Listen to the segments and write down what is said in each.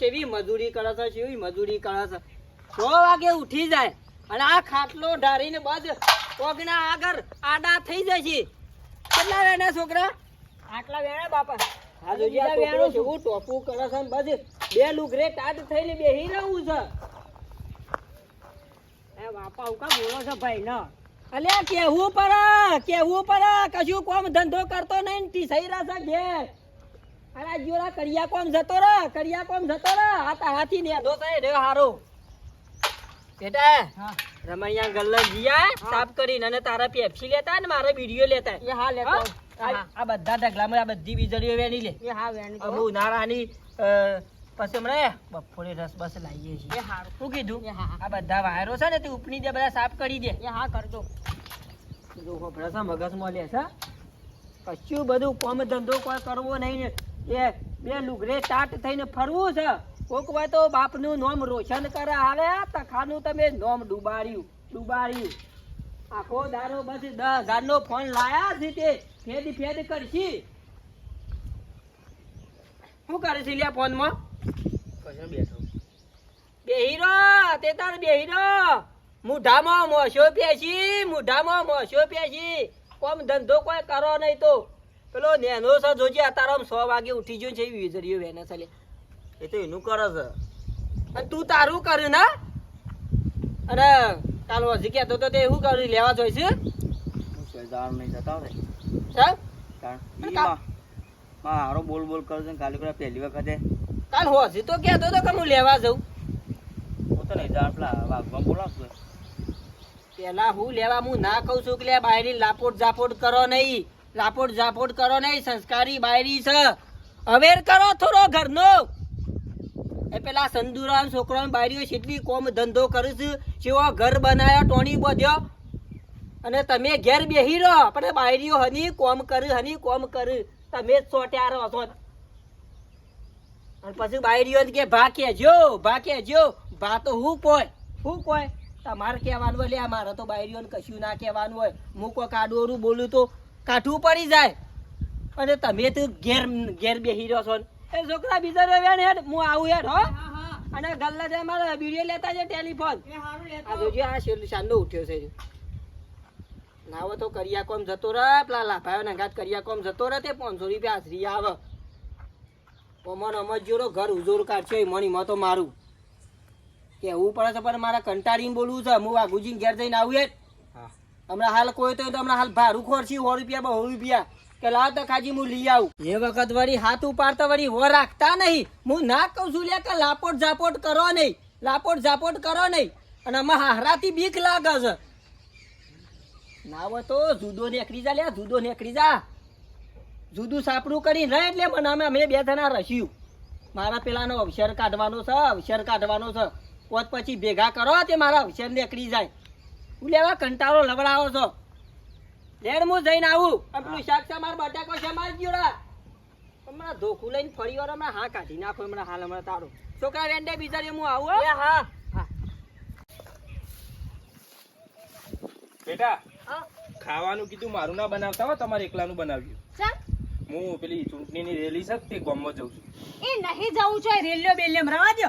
છે મજૂરી કરે છે કેવી મજૂરી કરે છે. છ વાગે ઉઠી જાય અને આ ખાટલો ઢારીને બધ પગના આગળ આડા થઈ જાય છે. કેટલા વેણા છોકરા? આટલા વેણા બાપા. આ જોજે આ છોકરો કેવું ટોપું કરે છે બધ બે લુગરે ટાટ થઈને બેહી રહું છે. એ બાપા બોલો છો ભાઈ ના. અલ્યા કેવું પડે કેવું પડે કશું કોમ ધંધો કરતો નહીં ટીસાઈ રહ્યા છે ઘેર. અરે જોરા કરિયા કોમ જતો રે કરિયા કોમ જતો રે. આ તારાથી નેધો થાય રે હારો. બેટા રમણિયા ગલ્લા જીયા સાફ કરીને અને તારા પેપ્સી લેતા ને મારે વીડિયો લેતા. એ હા લેતો આ બધા ઢગલામાં આ બધી વીજળીઓ વેણી લે. એ હા વેણી અમુ ઉનાળાની પછી હમણાં બપોરે રસ બસ લાવીએ છીએ. શું કીધું? આ બધા વાયરો છે ને તે ઉપની દે બધા સાફ કરી દે. એ હા કરજો. મગજમાં છે મગજમાં લે છે. કશું બધું કોમ ધંધો કોઈ કરવો નહીં ને. એ બે લુગરે ટાટ થઈને ફરવું છે. કોક હોય તો બાપનું નોમ રોશન કરે હાલે તખાનું તમે નોમ ડુબાડ્યું ડુબાડ્યું. આખો દારો બસ દસ હજારનો ફોન લાયા છે તે ફેદ ફેદ કરશી. શું કરે છે લ્યા ફોનમાં? બેહીરો તે તાર બેહીરો મુઢામાં મોસો પેશી મુઢામાં મોસો પેશી. કોમ ધંધો કોઈ કરો નહીં તો. પેલો નેનો સર જોજે અત્યારે આમ સો વાગે ઉઠી ગયો છે એ વેને છે એ તો એનું કરે છે. અને તું તારું કર્યું ના? અને કાલ હજી કહેતો તો તે શું કર્યું લેવા જોઈ છે હું નહીં જતા હોય. સાહેબ કારણ અને ઈ કા- માં માં હારો બોલ બોલ કરે છે કાલે પેલા પહેલી વખતે. કાલ હોજી તો કહેતો તો કે હું લેવા જઉં. હું તો નહીં જાણ પેલા વાઘમાં બોલાવશું. પેલા હું લેવા હું ના કહું છું કે લે બાયરી લાપોટ જાપોટ કરો નહીં. લાપોટ ઝાપોટ કરો નહીં, સંસ્કારી બાયરી છે. અવેર કરો થોડો ઘરનો. એ પેલા સંદુરાન છોકરો બાયરીઓ છેટલી કોમ ધંધો કરે કેવો ઘર બનાવ્યો ટોણી બધ્યો. અને તમે ઘેર બેહી રહો. પણ બાયરીઓ હની કોમ કરે, હની કોમ કરે. તમે જ સોટ્યા રહો છો પછી બાયરીઓ કે, ભા કેજો ભા કેજો ભા તો હું કોઈ? હું કોઈ? તમારે કહેવાનું હોય લે મારે તો બાયરીઓને કશું ના કહેવાનું હોય. હું કોઈ બોલું તો કાઠું પડી જાય. અને તમે તો ઘેર ઘેર બેસી રહ્યો છો એ છોકરા બીજા રવ્યા ને હેડ હું આવું હેડ હો. અને ગલ્લા જાય મારા વીડિયો લેતા છે ટેલિફોન. આ જોજો આ શેર શાનનો ઉઠ્યો છે. નાવો તો કરિયા કોમ જતો રહે પેલા લાભાયો નગાત કરિયા કોમ જતો રહે તે પાંચસો રૂપિયા હાજરી આવે. ઓમન અમજ જોરો ઘર ઉજોર કાઢશે મણી માં તો મારું. કેવું પડે છે પણ મારા કંટાળીને બોલવું છે. હું વાઘુજી ઘેર જઈને આવું હેડ. હમણાં હાલ કોઈ તો હમણાં હાલ ભાડું ખોરશી સો રૂપિયા, બહુ રૂપિયા. કે લાવ તો ખાજી હું લઈ આવું. એ વખત વળી હાથ ઉપાડતા વળી હો રાખતા નહીં. હું ના કહું છું લે કે લાપોટ ઝાપોટ કરો નહીં. લાપોટ ઝાપોટ કરો નહીં. અને આમાં હારાથી બીક લાગે છે. ના હોય તો જુદો નીકળી જા લે જુદો નીકળી જા. જુદું સાપડું કરીને રહે એટલે મને અમે અમે બે જણા રસ્યું. મારા પેલાનો અવસર કાઢવાનો છે, અવસર કાઢવાનો છે. પોત પછી ભેગા કરો તે મારા અવસર નીકળી જાય. લેવા કંટાળો લવડાવો છો. લેડ હું જઈને આવું. આ પેલું શાક છે મારા બટાકો છે મારી જોડા હમણાં ધોખું લઈને ફરી વાર હમણાં હા કાઢી નાખો હમણાં હાલ હમણાં તારું. છોકરા રેન્ડે બીજા હું આવું હા? હા. બેટા હા. ખાવાનું કીધું મારું ના બનાવતા હો તમારે એકલાનું બનાવ્યું. હું પેલી ચૂંટણીની રેલી છે તે ગામમાં જઉં છું. એ નહીં જવું છું રેલિયો બેલ્યો રવા દો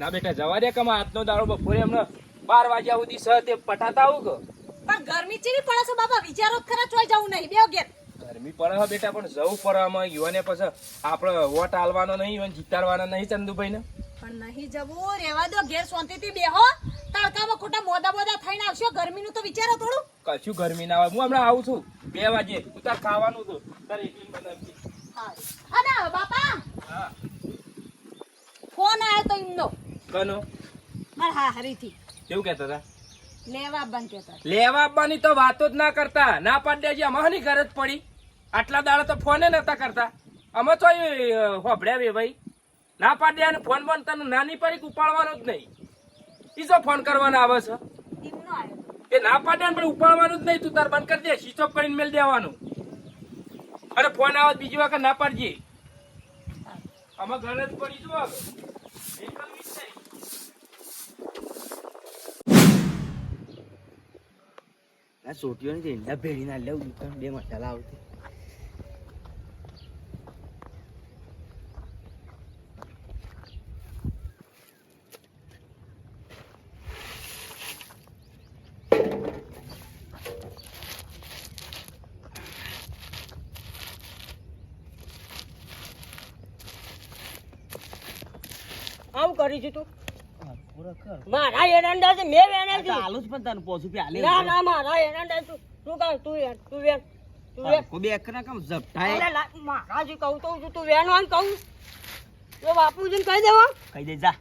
ના બેટા જવા દે કમા આજનો દાડો બપોરે હમણાં બાર વાગ્યા સુધી સહ તે પટાતા આવું કે પણ ગરમી ચેવી પડે છે બાબા? વિચારો ખરા ચોય જવું નહીં બે ગેર ગરમી પડે હે બેટા પણ જવું પડે આમાં. યુવાને પછી આપણે વોટ આલવાનો નહીં યુવાન જીતાડવાનો નહીં ચંદુભાઈ ને પણ નહીં જવું રેવા દો ઘેર શાંતિથી બેહો. તડકામાં ખોટા મોદા મોદા થઈને આવશો ગરમીનું તો વિચારો થોડું. કશું ગરમી ના આવે હું હમણાં આવું છું. બે વાગે. હું તાર ખાવાનું તો તારે એકલી બનાવજે. અને બાપા! હા. ફોન આવ્યો તો એમનો. કનો? મારા હા હરીથી. કેવું કહેતા હતા? લેવા બંધ કહેતા લેવા આવવાની તો વાતો જ ના કરતા. ના પાડી દેજે અમારી ઘર જ પડી. આટલા દાડા તો ફોને નતા કરતા. અમે તો હોભળ્યા ભાઈ. ના પાડી દે ફોન બોન તને નાની પડી ઉપાડવાનો જ નહીં. ઈ જો ફોન કરવાનો આવે છે? એ ના પાડે ને પણ ઉપાડવાનું જ નહીં તું તાર બંધ કરી દે સ્વિચ ઓફ કરીને મેળ દેવાનું. અરે ફોન આવે બીજી વખત ના પાડજે. અમે ઘરે જ પડી જો આ સોટીઓની જે ઈંડા ભેળી ના લેવું દુકાન બે મસાલા આવતી આવું કરી છે તું. મારા એરંડા છે મેં વેણ્યા છે. આલુ પણ તને પોસું પી આલે ના ના મારા એરંડા તું તું કાં તું વેણ તું વેણ તું વેણ. કોઈ બે એકના કામ ઝપટાય? અરે મારા જે કહું તો છું તું વેણવાનું કહું. તો બાપુજીને કહી દેવા. કહી દે જા.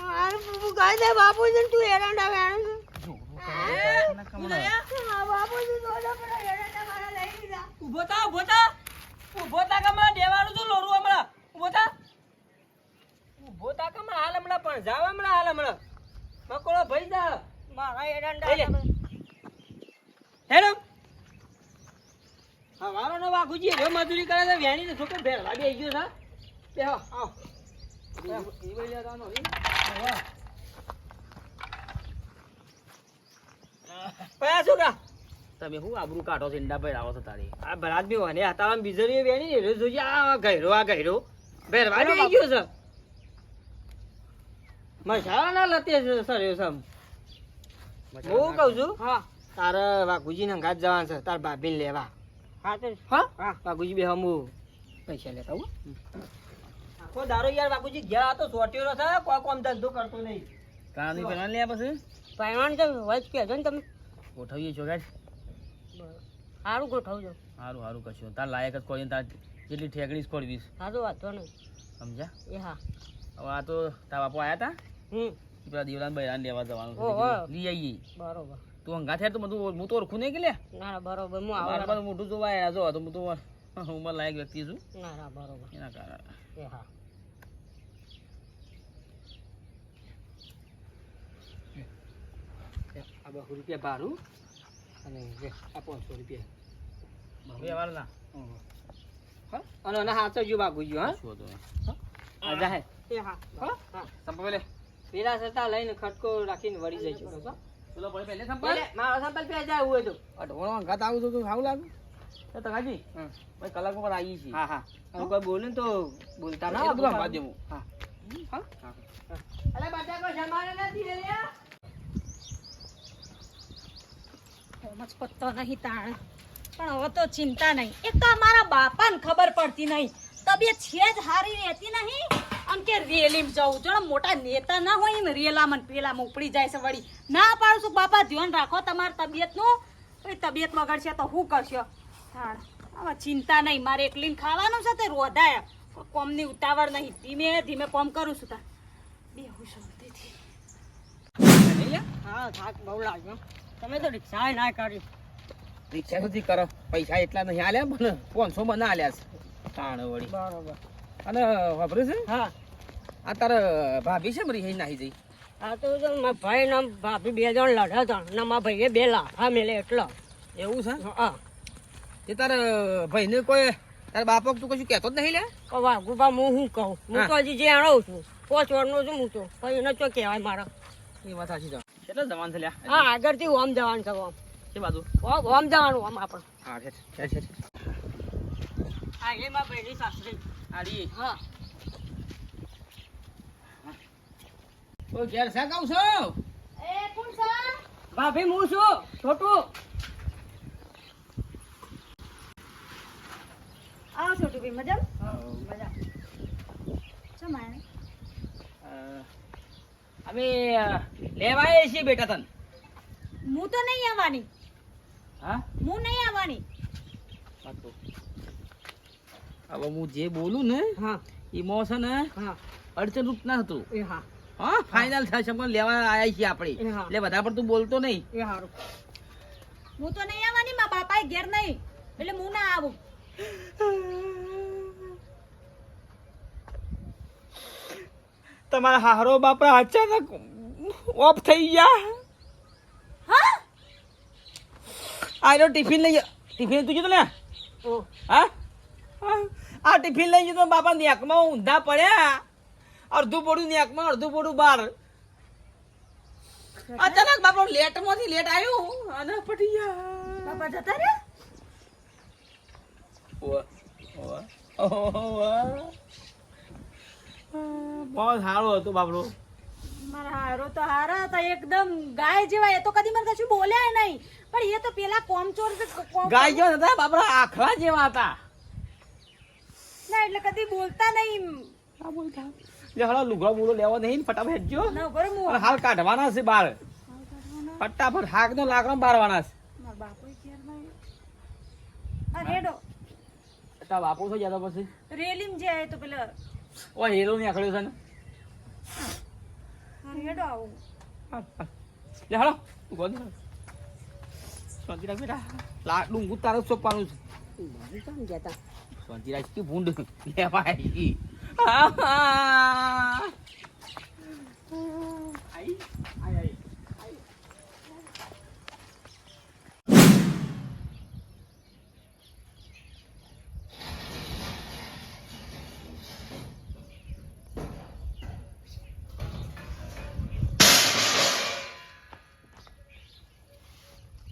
મારે તું કહી દે બાપુજીને તું એરંડા વેણ બાપુજી ઊભો થા ઊભો થા. ઊભો થા કે દેવાનું છું લોરું ઊભો થા કે હાલ હમણાં પણ જાવ હમણાં હાલ હમણાં. મકોડો ભાઈ જા. મારા એડંડા. હેલો. હા વારો નો વાઘુજી જો મજૂરી કરે છે વેણી ને છોકરો ભેળ લાડી આવી ગયો છે. આવ. તાનો ઈ. પયા છોકરા તમે શું આબરૂ કાઢો છે ઈંડા પર આવો છો તારી? આ ભરાત બી વને હતા બીજો વેણી ને જોઈએ આ ગયરો આ ગયરો ભેરવા બી આવી ગયો છે. મસાલા ના લતે છે સર સમ હું કહું છું? હા. તારે વાઘુજી ને જવાનું છે તાર ભાભી ને લેવા. હા તો હા? હા. વાઘુજી બે હમું પૈસા લેતા હું. આખો દારો યાર વાઘુજી ઘેર તો સોટ્યો છે કોઈ કોમ ધંધો કરતો નહીં. કાની પેલા લે પછી. તો ને તમે. ગોઠવીએ છો સારું ગોઠવજો. સારું સારું કશું. તાર લાયક જ કોઈ તાર જેટલી ઠેકડી જ હા તો વાંધો નહીં. સમજ્યા? એ હા. હવે આ તો તાર બાપુ આયા તા? હમ. પેલા દીવડાને બૈરાને લેવા જવાનું. છે. લઈ આવીએ બરોબર. તું અંગા થયા તો બધું હું તો ઓળખું નહીં કે લે? ના ના બરોબર. હું મારા આવું પાસે મોઢું જોવા આવ્યા જો તો હું તો ઉંમર લાયક વ્યક્તિ છું. ના ના બરોબર. એના કારણે. હા. આ બહુ રૂપિયા ભાડું અને આ પાંચસો રૂપિયા. વ્યવહાર ના હા અને હાથો જો વાઘુજી હા શું હતું? આ જાહે એ હા. હા? હા. સંપા પેલા. સતા લઈને ખટકો રાખીને વળી જાય છે પેલો પડે પહેલે પેલે મારો સંપલ પે જાય હોય તો. અઢોણો અંગાત આવું તો સારું લાગે. તો તકાજી ભાઈ કલાક પર આવીએ છીએ. હા હા. અને કોઈ બોલે તો બોલતા ના બધું સંભાળ દેવું. હા. હા. અલે બટાકો જમાને નથી રે લ્યા. સમજ પત્તો નહીં તાણે. પણ હવે તો ચિંતા નહીં. એક તો અમારા બાપાને ખબર પડતી નહીં. તબિયત છે જ હારી રહેતી નહીં. આમ કે રેલીમાં જવું જો મોટા નેતા ના હોય ને રેલામાં ને પેલામાં ઉપડી જાય છે વળી. ના પાડું છું બાપા ધ્યાન રાખો તમારી તબિયતનું. પછી તબિયત બગડશે તો શું કરશો? હા હવે ચિંતા નહીં. મારે એકલીને ખાવાનું છે તે રોધાય. કોમની ઉતાવળ નહીં. ધીમે ધીમે કોમ કરું છું તાર. બેહું શાંતિથી હા થાક બહુ લાગ્યો. તમે તો રિક્ષા ના કરી રિક્ષા સુધી કરો. પૈસા એટલા નહીં આલ્યા પણ પાંચસો મને આલ્યા છે. તાણ વળી. બરોબર. અને વાપરે છે? હા. આ તારા ભાભી છે મારી નાહી જઈ? આ તો જો મારા ભાઈ ને ભાભી બે જણ લડ્યા હતા ને મારા ભાઈએ બે લાફા મેલે એટલો. એવું છે? હા. તે તારા ભાઈને કોઈ તારા બાપક તું કશું કહેતો જ નહીં લે? તો વાઘુબા હું શું કહું? હું તો હજી જાણું છું. પોચ વર્ષનો છું હું તો. પછી એને શું કહેવાય મારા. એ વાત સાચી છે. કેટલા જવાન છે લ્યા? હા આગળથી ઓમ જવાનું છે ઓમ. છે બાજુ? ઓમ ઓમ જવાનું ઓમ આપણે. હા છે છે છે આ એ મારા ભાઈની સાસરી. આડી. હા. ઓ ઘેર છે કહું છો એ કોણ છે? ભાભી હું છું છોટુ. આવો છોટુ ભાઈ મજા. મજા અ, અમે અ, લેવા આવીએ છીએ બેટા તન. હું તો નહીં આવવાની. હા? હું નહીં આવવાની. હવે હું જે બોલું ને હા. એમાં છે ને હા. અડચણરૂપ ના હતું. એ હા. હા ફાઇનલ થશે પણ લેવા આવ્યા છીએ આપણે. એટલે વધારે પડતું બોલતો નહીં. એ સારું હું તો નહીં આવવાની મારા બાપાએ ઘેર નહીં. એટલે હું ના આવું. તમારા હારો બાપરા અચાનક ઓફ થઈ ગયા. હા? આનો ટિફિન લઈ ટિફિન તું કીધું ને હા. આ ટિફિન લઈ જતો બાપા નેકમાં ઊંધા પડ્યા. અડધું પડું નેકમાં અડધું પડું બહાર અચાનક બાપા લેટમાંથી લેટ આવ્યું અને પટી ગયા. બાપા જતા રે. બહુ સારું હતું બાપડો. મારા હારો તો હારા હતા એકદમ ગાય જેવા. એ તો કદી મને કશું બોલ્યા નહીં. પણ એ તો પેલા કોમચોર છે, ગાય જેવા હતા બાપડા આખલા જેવા હતા. ના એટલે કદી બોલતા નહીં આ બોલતા. જે હળો લુગડા બોલો લેવા નહીં ને ફટાફટ હેડજો ના બરે મો હાલ કાઢવાના છે બાર. ફટાફટ હાક નો લાકડો બારવાના છે. માર બાપુ કેર નહીં આ રેડો. તા બાપુ થઈ જતો પછી? રેલીમ જાય તો પેલા ઓ હેરો નીકળ્યો છે ને. આ રેડો આવું. હાલ, હાલ. લે હળો ગોદ. શાંતિ રાખ બેટા. લા ડુંગું તારે જ સોંપવાનું છે. મારી કામ જતા શાંતિ રાખ કે ભૂંડ લે ભાઈ આઈ આઈ આઈ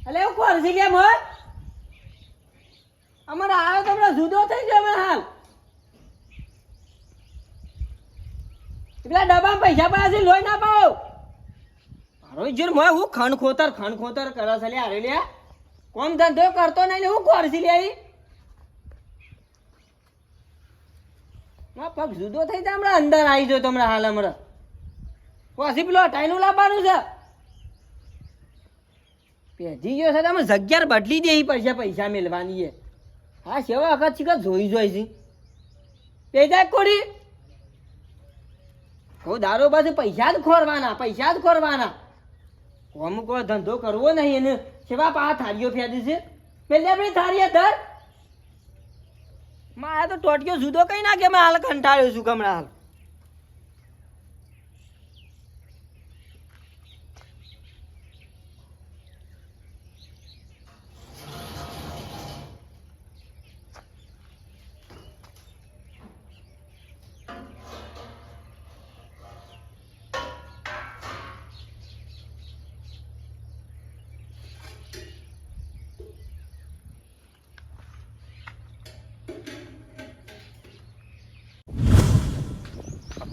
અલે કોણ છે લે મોર અમારે આવ્યો જુદો થઈ ગયો હમણાં હાલ. પેલા ડબ્બા પૈસા પડ્યા લોહી ના પાવ મારો જોર મોય, હું ખણ ખોતર ખણ ખોતર કરે છે લે અરે લે કોમ ધંધો કરતો નહીં ને હું કોણ લે આવી મારો પગ જુદો થઈ જાય હમણાં, અંદર આવી જો તમને હાલ હમણાં. પછી પેલો અટાઈનું લાવવાનું છે. પેઢી ગયો છે તમે જગ્યા બદલી દે પૈસા પૈસા મેળવાની છે હા સેવા વખત શીખર જોઈ જોઈ છે? પેદા કોડી? કહું દારૂ પાસે પૈસા જ ખોરવાના, પૈસા જ ખોરવાના. કોમ કોઈ ધંધો કરવો નહીં એને. સેવા પા થાળીઓ ફેદી છે. પેલે આપણી થાળીએ ધર. મારે તો ટોટિયો જુદો કઈ નાખે, મેં હાલ કંટાળ્યો છું હમણાં હાલ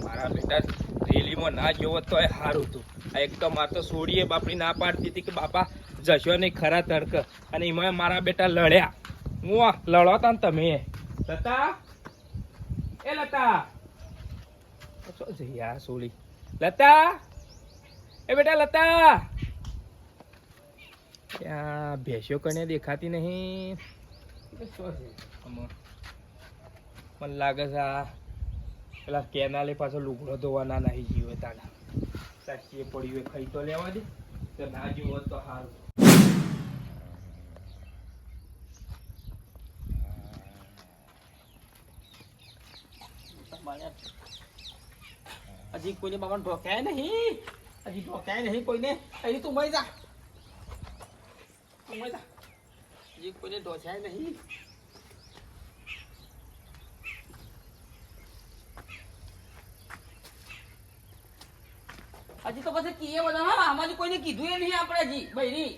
મારા બેટા ના જોવો તો એ સારું હતું. આ એક તો મારે તો સોડીએ બાપડી ના પાડતી હતી કે બાપા, જશો નહીં ખરા તડક. અને એમાં મારા બેટા લડ્યા. હું આ લડો તા ને તમે? લતા? એ લતા? શું છે યાર સોડી લતા? એ બેટા લતા? ત્યાં ભેંસો કને દેખાતી નહીં? શું છે? મને લાગે છે આ પેલા કેનાલે પાછો લુગડો ધોવાના નહીં જીવે તાના સાચીએ પડ્યું એ ખાઈ તો લેવા દે તો ના જીવો તો સારું હજી કોઈને બાબા ઢોકાય નહીં. હજી ઢોકાય નહીં કોઈને. હજી તું મરી જા. તું મરી હજી કોઈને ઢોસાય નહીં. હજી તો પછી કીએ બધા હા આમાં કોઈને કીધું એ નહીં આપણે હજી. બૈરી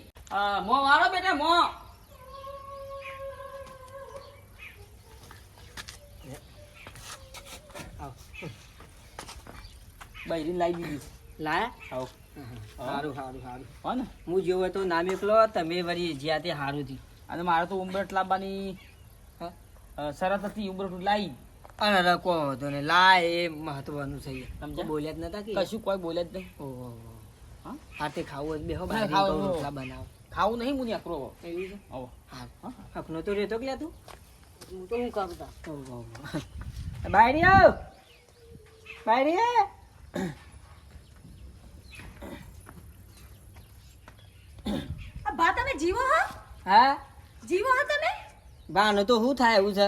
મો વાળો બેટા મો. બૈરી લાવી દીધી. લાયા? આવ સારું સારું સારું હો ને? હું જેવો તો નામ એકલો તમે વળી જ્યાં તે સારું થી અને મારે તો ઉંબરટ લાવવાની? શરત હતી ઉંબરટ લાવી અરે રકો હતો ને લા એ મહત્વનું છે. સમજ્યા? બોલ્યા જ નતા કે? કશું કોઈ બોલ્યા જ નહીં. ઓહો. હા? તે ખાવું હોય બેહો હા, બહાર ખાવું, રોટલા બનાવો. ખાવું નહીં મુનિયા આકરો એવું છે? આવો. હા? હકનો તો રહેતો કે તું? હું તો હું કરતા ઓહો. બાયરી આવ બાયરી બા તમે જીવો હા? હા? જીવો હા તમે? બાનો તો શું થાય એવું છે?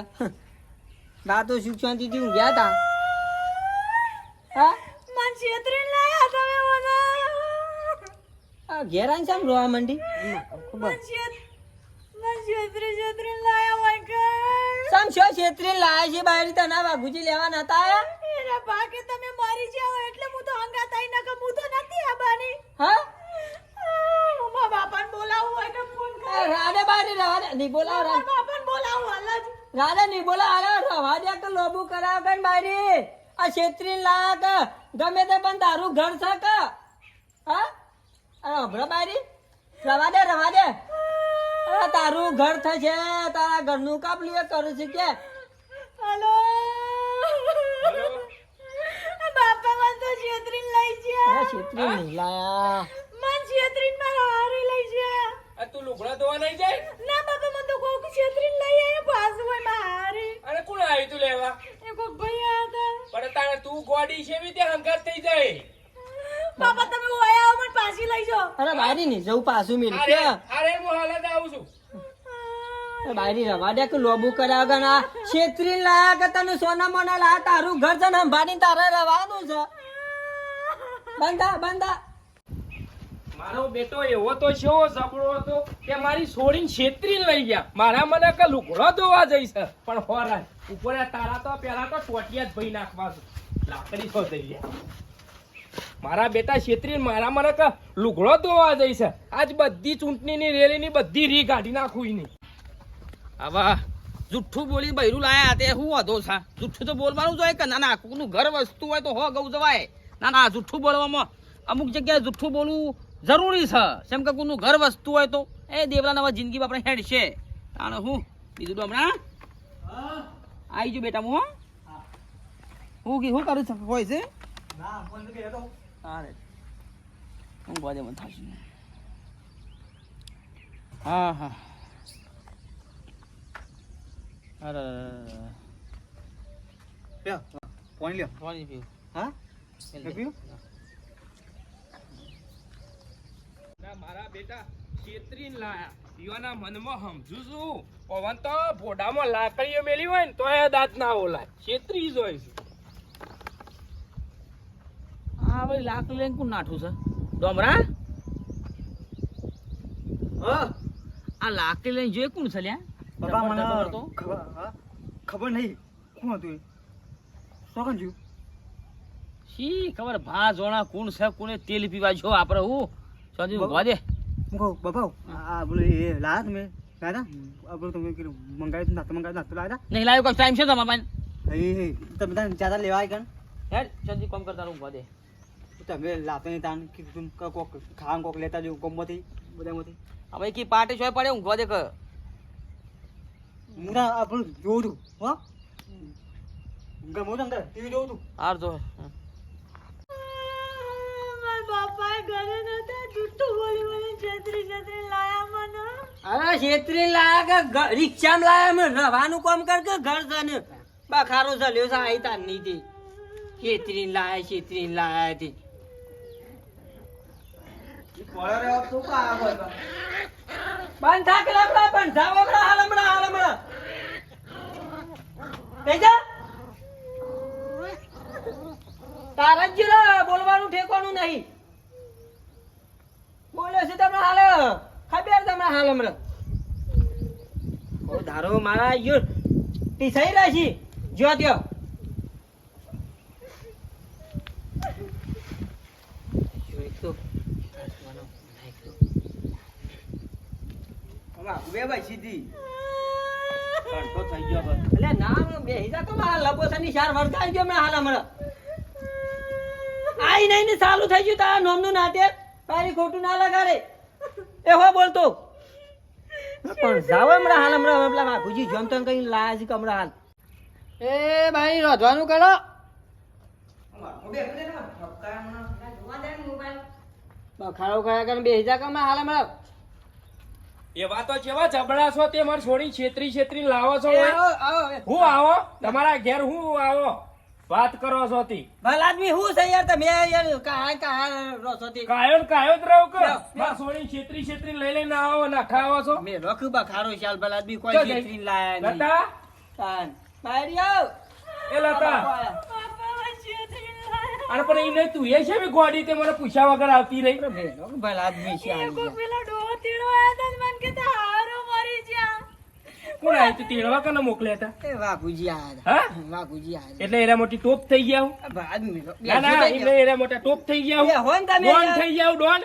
બા તો સુખ શાંતિથી ઊંઘ્યા તા. હા? મન છેતરી લાયા તમે મને આ ઘેર આવીને સામ રોવા માંડી? મન છેત મન છેતરી છેતરી લાયા હોય કે શામ છો છેતરી લાયા છે? બાયરી તના વાઘુજી લેવા નતા આયા? એના બાકે તમે મારી જાવ એટલે હું તો હંગાત આઈ નકર હું તો નથી આબાની હા? હું મારા બાપાને બોલાવું હોય કે ફોન કર. રાડે બાયરી રાડે નહીં બોલાવ રાડે. બાપાને બોલાવું હાલ જ. રાડે ની બોલા અરે રવા દે કે લોબુ કરાવ કઈ બાયરી આ છેત્રી લાયા ગમે તે પણ તારું ઘર છે કે. હા? અરે બાયરી રવા દે રવા દે. અરે તારું ઘર થશે તારા ઘરનું કાપલી કરું છું કે. હલો. બાપા છેતરીને લઈ ગયા. છેતરી લાયા. મન છેત્રી મારા હારી લઈ ગયા. આ તું લુગડા ધોવા નહીં જાય? ના બાપા મને તો કોક છેતરીને લઈ આયા પાછું હોય મારે. અરે કોણ આવી તું લેવા? એ કોક ભાઈ આયા હતા. પણ તારે તું ગોડી છે બી ત્યાં હંગાત થઈ જાય. બાપા તમે ઓયા આવો મને પાછી લઈ જાઓ. અરે બારી નહીં જવું પાછું મિલ. અરે અરે હું હાલત આવું છું. બારી રવા દે કે લોબુ કર્યા છેતરી લાયા કે તને સોના મોના લાયા? તારું ઘર છે ને અંબાની તારે રવાનું છે. બંધા બંધા મારો બેટો એવો તો શેવો સપડો હતો કે મારી છોડીને છેતરી લઈ ગયા. મારા મને કે લુગડો ધોવા જઈશ પણ હોરા ઉપર તારા તો પેલા તો ટોટિયા જ ભઈ નાખવા છે. લાકડી તો થઈ ગયા. મારા બેટા છેતરીને મારા મને કે લુગડો ધોવા જઈશ આજ બધી ચૂંટણીની રેલીની બધી રી કાઢી નાખું નહીં. આવા, જુઠ્ઠું બોલી બૈરું લાયા તે શું વધો છા? જુઠ્ઠું તો બોલવાનું જોઈએ કે ના ના કોકનું ઘર વસ્તુ હોય તો હો, ગૌ જવાય. ના ના, જુઠ્ઠું બોલવામાં અમુક જગ્યાએ જુઠ્ઠું બોલવું જરૂરી છે. જેમ કે કોઈનું ઘર વસ્તુ હોય તો એ દેવલા નવા જિંદગી આપણે હેડ છે તાણે હું? બીજું તો હમણાં? આવી જો બેટા હું હો? હું કી- હું કરું છું? હોય છે? હું બાજે મને થશે હા હા. અરે પાણી લ્યો. પાણી પીવું હા? પીવું ના, મારા બેટા છેતરીને લાયા. પીવાના મનમાં સમજુ છું. પવન તો ભોડામાં લાકડીઓ મેલી હોય ને તો એ દાંત ના ઓલાય. છેતરી જ હોય છે. હા ભાઈ લાખ લઈને કોણ નાઠું છે? ડોમરા? હા આ લાકડી લઈને જોઈ કોણ છે લ્યા? બાપા મને ખબર? ખબર નહીં. કોણ હતું એ? શોખન શી ખબર? ભા જોણા કોણ છે કોને તેલ પીવા જો આપણે હું? સોજી ઊંઘવા દે હું કહું બાપા આ બોલો એ લાયા તમે લાયા આ બોલો તમે કીધું મંગાવી નાસ્તો મંગાવી નાસ્તો લાયા નહીં લાવ્યો કોઈ ટાઈમ છે તમારા પાસે તમે તાન જ્યાદા લેવા આવી હેડ સોજી કોમ કરતા ઊંઘવા દે તમે લાતો નહીં તાન કીધું તું કોક ખાવાનું કોક લેતા જો ગમમાંથી બધામાંથી હવે કી પાટે છોય પડે ઊંઘવા દે કે હું ક પેલું જોઉં છું હો ગમો તો અંદર ટીવી જોઉં છું હાર જો મારા બાપાએ ઘરે નતા જુઠ્ઠું બોલી બોલી છેતરી છેતરી લાયા મને અરે છેતરી લાયા કે રિક્ષામાં લાયા અમે રવાનું કામ કર કે ઘર છે બખારો ચલ્યો છે આઈ તારની થી છેતરી લાયા છેતરી લાયા થી બંધ થા કે લાકડા બંધ થા વગડા હાલ હમણાં હાલ હમણાં કઈ તારા જ બોલવાનું ઠેકવાનું નહીં. બોલે છે તમને હાલ? ખબર તમને હાલ હમણાં ઓ ધારો મારા યુ પીસાઈ રાશી જો ત્યો. જો એક તો બે ભાઈ ગયો એટલે ના બે જા તો મારા લબોસાની શાર વળગાઈ ગયો મેં હાલ હમણાં. આઈ નહીં ને ચાલુ થઈ ગયું તારા નોમનું નાતે. તારી ખોટું ના લગાડે. એ હો બોલતો પણ જાવ હમણાં હાલ હમણાં પેલા વાઘુજી જોમ તેમ કઈ લાયા છે હમણાં હાલ. એ ભાઈ રોધવાનું કરો. બખાડો કર્યા કરીને બે જા કમા હાલ હમણાં. એવા તો કેવા જબડા છો તે મારે છોડી છેતરી છેતરી લાવો છો. હું આવો? તમારા ઘેર હું આવો? વાત કરો છો તી ભલા આદમી હું છે યાર? તમે યાર કાય કાય રોસો તે કાયો ને કાયો જ રહો કે? માર સોણી છેતરી છેતરી લઈ લઈને આવો ના ખાવો છો? મે રખ ખારો શાલ ભલ આદમી કોઈ. છેતરીને લાયા નહીં. લતા? તાન. બારી આવ એ લતા. અને પણ એ નહીં તું એ છે બી ગોડી તે મને પૂછ્યા વગર આવતી રહી. ભલ આદમી છે આ કોક પેલા ડોહો તીડો આયા તન મન કે જા કોણ આવ્યું તું તેડવા કને મોકલ્યા હતા? એ વાઘુજી આયા હા. વાઘુજી આયા હતા. એટલે એરા મોટી ટોપ થઈ ગયા હું? ના ના એટલે એરા મોટા ટોપ થઈ ગયા હું. હોન તમે ડોન થઈ ગયા હું ડોન.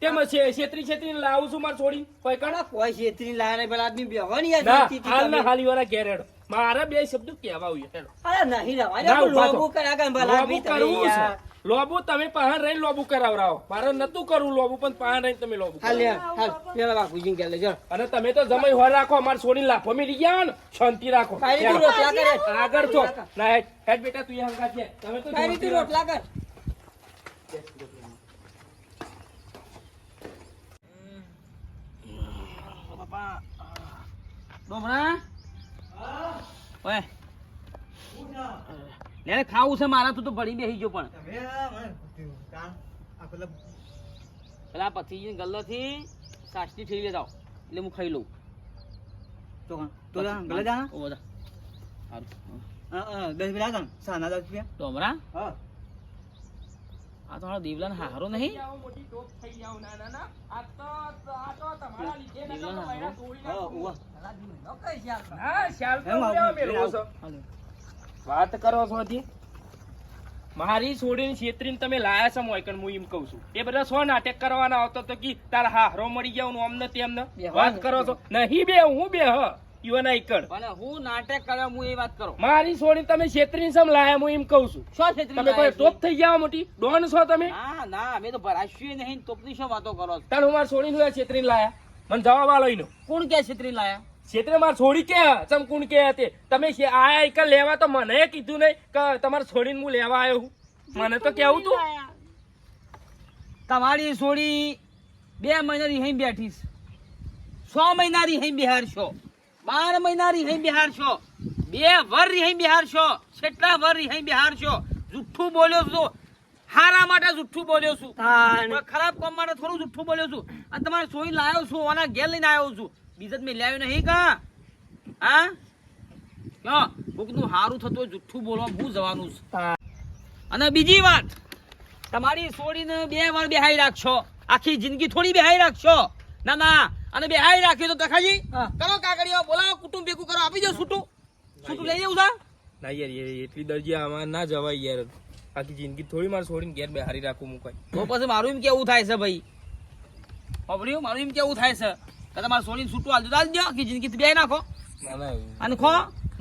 તેમ છે છેતરી છેતરી લાવું છું મારે છોડી. કોઈ કણ? કોઈ છેતરીને લાયા પેલા આદમી બે હોય ને યાર હાલ તમે. વાળા ઘેર મારા બે શબ્દ કહેવા હેડો. અરે નહીં રવા લોગો કરે ભલા બી કરવું છે. લોબુ તમે પહાણ રહીને લોબુ કરાવરાવો. મારે નતું કરવું લોબુ પણ પહાણ રહીને તમે લોબુ હાલ હાલ પેલા વાઘુજીને કહે લે, જો. અને તમે તો જમાઈ હોર રાખો અમાર છોડીને લાફો મેલી ગયા ને શાંતિ રાખો. આગળ છો. ના હેડ હેડ બેટા તું એ હંગાત છે. તમે તો ખાઈ તું રોટલા કર બાપા. ડોમરા? ઓય. લે ખાવું છે મારા તું તો ભણી બેસી ગયો પણ. પેલા પછી ગલ્લો થી સાસની ઠેલી લેતા એટલે હું ખાઈ લઉં. તો ગલે જા ઓ બધા સારું દસ સાના રૂપિયા. હા. આ તો હારો દેવલાને હારો નહીં. આવો મોટી ટોપ થઈ જાવ ના ના ના. આ તો આ તો તમારા લીધે ને દેવલાને તમે હારો. વાત કરો છો હજી મારી છોડીને છેતરીને તમે લાયા છો મોયકન હું એમ કહું છું. એ બધા સો નાટક કરવાના આવતો તો કે તારા હારો મળી ગયા હું અમને તેમને વાત કરો છો. નહીં બે હું બે હ. યુવાના ઈકણ પણ હું નાટક કર્યો હું એ વાત કરો. મારી છોડીને તમે છેતરીને સમ લાયા હું એમ કહું છું. શું છેતરી તમે કોઈ ટોપ થઈ ગયા મોટી? ડોન છો તમે? ના ના અમે તો ભરાશ્યું નહીં તોપની શું વાતો કરો છો? તાર હું મારી છોડીને છેતરીને લાયા? મને જવાબ આલો કોણ કે છેતરી લાયા? છેતરે માર છોડી કે ચમકુણ કે હતી તમે આયા એક લેવા તો મને કીધું નહીં કે તમારે છોડીને હું લેવા આવ્યો હું. મને તો કેવું તું? તમારી છોડી બે મહિના રહી બેઠી છે. છ મહિના રહી બિહાર છો. બાર મહિના રહી બિહાર છો. બે વર રહી બિહાર છો. કેટલા વર રિહાઈ બિહાર છો. જુઠ્ઠું બોલ્યો છું હારા માટે જુઠ્ઠું બોલ્યો છું. ખરાબ કામ માટે થોડું જુઠ્ઠું બોલ્યો છું. અને તમારે સોઈ લાવ્યો છું ઓના ઘેર લઈને આવ્યો છું. બીજત મેં લાવ્યો નહીં કા? હા? ક્યાં? કોકનું હારું થતું જુઠ્ઠું બોલવા હું જવાનું છે. અને બીજી વાત તમારી છોડીને બે વાર બેહાઈ રાખશો. આખી જિંદગી થોડી બેહાઈ રાખશો. ના ના અને બેહાઈ રાખ્યું તો તખાજી. કરો કાકડીઓ બોલાવો કુટુંબ ભેગું કરો આપી દો છૂટું. છૂટું લઈ જવું છે? ના યાર યાર એટલી દરજી આમાં ના જવાય યાર. આખી જિંદગી થોડી મારે છોડીને ઘેર બેહારી રાખું કઈ તો પછી મારું એમ કેવું થાય છે ભાઈ? પબડ્યું મારું એમ કેવું થાય છે? કે તમારે સોની છૂટું હાલ દો દો કે જિંદગી બે નાખો. ના ના અને ખો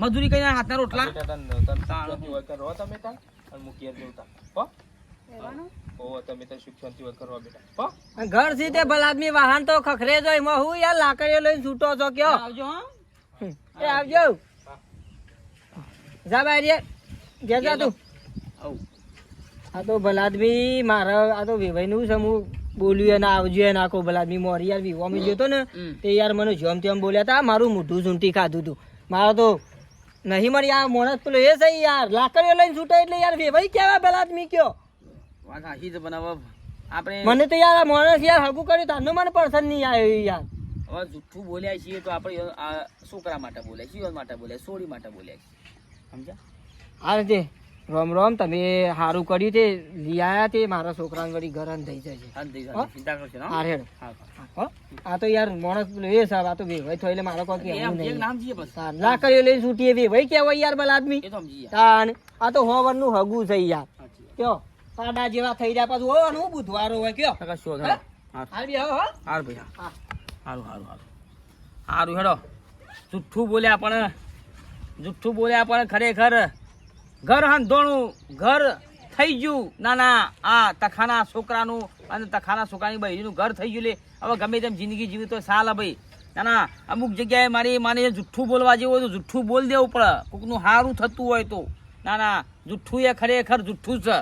મજૂરી કરીને હાથના રોટલા. બેટા તન તન સુખશાંતિ હોય કે રહો તમે તાન અને હું ઘેર જઉં તાન હો? ઓ તમે તાર સુખ શાંતિ હોય કરવા બેટા. હો? ઘરથી તે ભલા આદમી વાહન તો ખખરે જ હોય. એમાં હું યાર લાકડીઓ લઈને છૂટો છો કયો? આવજો એ આવજો. જા બારી ઘેર જા તું. આવું. આ તો ભલા આદમી મારા આ તો વેવાઈ નું છે હું બોલ્યું ને આવજો એને આખો ભલા મી મોરી યાર વિવામી ગયો તો ને. તે યાર મને જેમ તેમ બોલ્યા હતા મારું મોઢું ઝૂંટી ખાધું તું. મારો તો નહીં મારી આ મોણસ પેલો એ છે યાર લાકડીઓ લઈને છૂટે એટલે યાર વેવાઈ કેવા ભલા આદમી કયો? વાત હાચી છે પણ હવે આપણે મને તો યાર આ મોણસ યાર હગું કર્યું તારનું મને પસંદ નહીં આવ્યું યાર. હવે જુઠ્ઠું બોલ્યા છીએ તો આપણે આ છોકરા માટે બોલ્યા છીએ માટે બોલ્યા સોડી માટે બોલ્યા છીએ. સમજ્યા? હા રીતે રોમ રોમ તમે સારું કર્યું તે લઈ આયા તે મારા છોકરા વળી ઘર થઈ જાય છે ને? આ તો યાર માણસ એ સાહેબ આ તો વેવાઈ થયો એટલે મારો કોઈ કેવું નહીં. નામ કર્યો લઈને છૂટીએ વેવાઈ કેવાય યાર બલ આદમી. એ તો સમજી ગયા. તાન આ તો હોવરનું હગું છે યાર. કયો? સાડા જેવા થઈ જાય પાછું. હોય હું બુધવારો હોય કયો? હાલ બી હો હાર ભાઈ હા. હા. સારું સારું સારું સારું હેડો. જુઠ્ઠું બોલ્યા પણ જુઠ્ઠું બોલ્યા પણ ખરેખર ઘર હંધોણું ઘર થઈ ગયું. ના ના, આ તખાના છોકરાનું અને તખાના છોકરાની બહેરીનું ઘર થઈ ગયું લે. હવે ગમે તેમ જિંદગી જીવી તો સાલ ભાઈ. ના ના, અમુક જગ્યાએ મારી માને જુઠ્ઠું બોલવા જેવું હોય તો જુઠ્ઠું બોલ દેવું પડે. કોકનું સારું થતું હોય તો. ના ના, જુઠ્ઠું એ ખરેખર જુઠ્ઠું છે.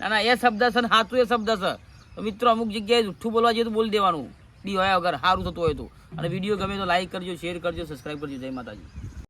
ના ના, એ શબ્દ છે ને સાચું એ શબ્દ છે. મિત્રો, અમુક જગ્યાએ જુઠ્ઠું બોલવા જેવું તો બોલી દેવાનું. ડી હોય વગર સારું થતું હોય તો. અને વીડિયો ગમે તો લાઈક કરજો શેર કરજો સબસ્ક્રાઈબ કરજો. જય માતાજી.